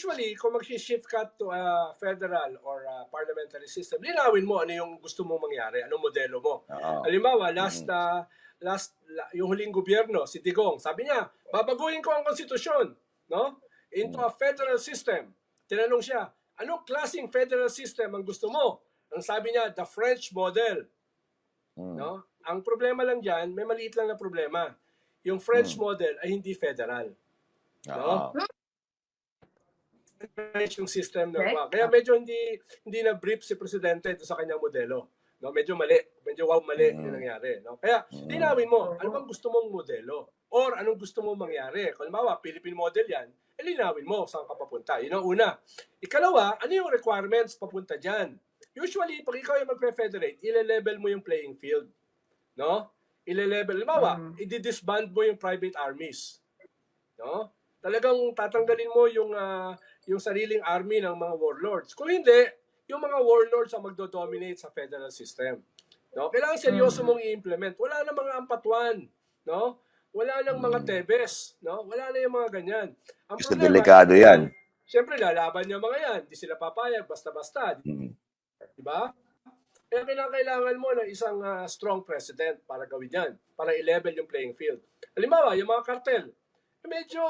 usually, kung mag-shift ka to a federal or a parliamentary system, linawin mo ano yung gusto mong mangyari, anong modelo mo. Oo. Halimbawa, last ah, last la- yung huling gobyerno, si Digong, sabi niya, babaguhin ko ang konstitusyon, no? Into a federal system. Tinanong siya, anong klaseng federal system ang gusto mo? Ang sabi niya, the French model, Mm. no? Ang problema lang diyan, may maliit lang na problema. Yung French model ay hindi federal. French yung system Correct. wow. Kaya medyo hindi hindi na brief si presidente sa kanyang modelo. No, medyo mali, medyo wow mali Mm. yung nangyari, no? Kaya Mm. linawin mo, ano bang gusto mong modelo? Or anong gusto mong mangyari? Kung halimbawa, Philippine model yan, eh linawin mo saan ka papunta. Yun ang una. Ikalawa, ano yung requirements papunta dyan? Usually, pag ikaw yung magpe-federate, ile-level mo yung playing field. No? Ile-level. Halimbawa, Mm. i-disband mo yung private armies. No? Talagang tatanggalin mo yung ah, yung sariling army ng mga warlords. Kung hindi, yung mga warlords ang magdo-dominate sa federal system. No? Kailangan seryoso Mm. mong i-implement. Wala na mga ampatuan, no? Wala nang mga Mm. tebes, no? Wala na yung mga ganyan. Ang Gusto problema, delikado yan. Siyempre, lalaban yung mga yan. Di sila papayag, basta-basta. Mm. Di ba? Kaya kailangan, kailangan mo ng isang ah, strong president para gawin yan. Para i-level yung playing field. Halimbawa, yung mga kartel. Medyo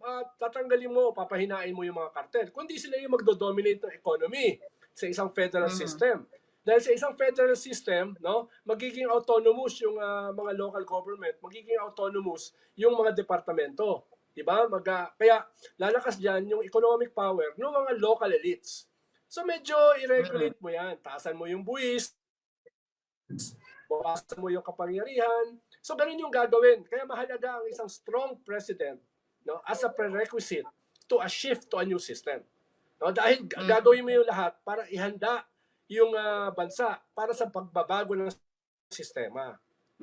ah, tatanggalin mo, papahinain mo yung mga kartel. Kundi sila yung magdo-dominate ng economy sa isang federal Mhm. system. Dahil sa isang federal system, no, magiging autonomous yung ah, mga local government, magiging autonomous yung mga departamento. 'Di ba? Mag, ah, kaya lalakas diyan yung economic power ng mga local elites. So medyo i-regulate mo 'yan. Taasan mo yung buwis, bawasan mo yung kapangyarihan. So ganun yung gagawin. Kaya mahalaga ang isang strong president no, as a prerequisite to a shift to a new system. No, dahil Mm. gagawin mo yung lahat para ihanda yung ah, bansa para sa pagbabago ng sistema.